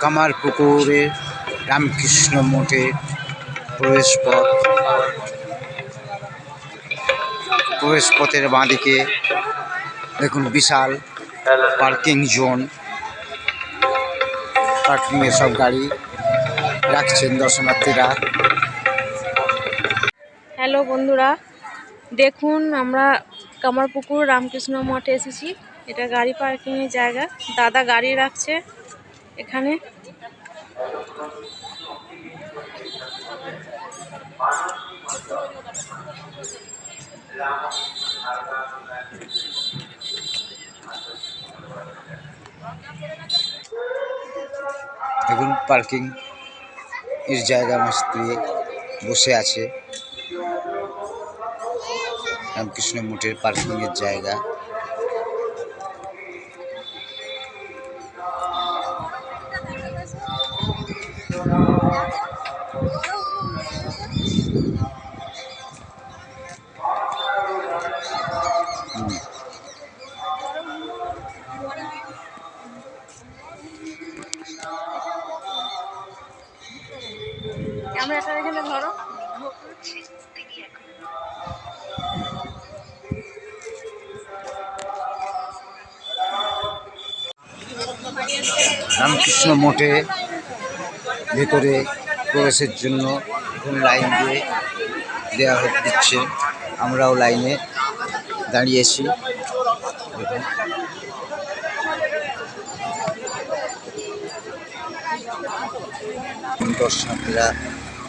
কামারপুকুরে রামকৃষ্ণ মঠে প্রবেশ পথ। প্রবেশ পথের বাঁদিকে দেখুন বিশাল পার্কিং জোন। পার্কিংয়ে সব গাড়ি রাখছেন দর্শনার্থীরা। হ্যালো বন্ধুরা, দেখুন আমরা কামারপুকুর রামকৃষ্ণ মঠে এসেছি। এটা গাড়ি পার্কিংয়ের জায়গা। দাদা গাড়ি রাখছে। এখানে। দেখুন পার্কিং এর জায়গা মিস্ত্রি বসে আছে। রামকৃষ্ণ মঠের পার্কিং এর জায়গা। এখানে ধরো। রামকৃষ্ণ মঠে ভেতরে প্রবেশের জন্য লাইন দিয়ে দেওয়া দিচ্ছে। আমরাও লাইনে দাঁড়িয়েছি দর্শনার্থীরা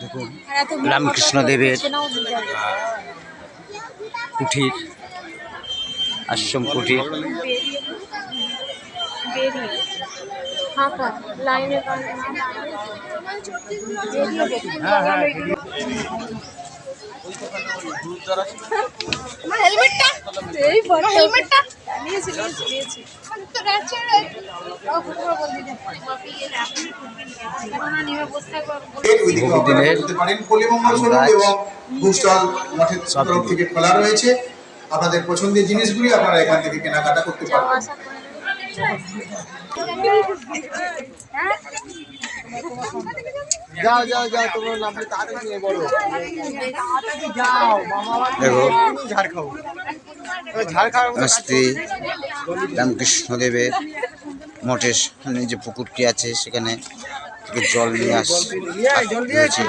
দেখুন রামকৃষ্ণ দেবের কুঠির আশ্রম কুঠির। বেরিয়ে লাইনে হেলমেটটা? এই বড় হেলমেটটা? নিয়েছি নিয়েছি নিয়েছি। রয়েছে। আপনাদের পছন্দের জিনিসগুলি আপনারা এখান থেকে কেনাকাটা করতে পারবেন। যাও যাও যাও তোমরা তাড়াতাড়ি নিয়ে বলো। যাও মামা দেখো। ঝাড় খাও। ঝাড় খাওয়ার স্ত্রী রামকৃষ্ণদেবের মঠের সামনে যে পুকুরটি আছে সেখানে থেকে জল নিয়ে আস। রয়েছে।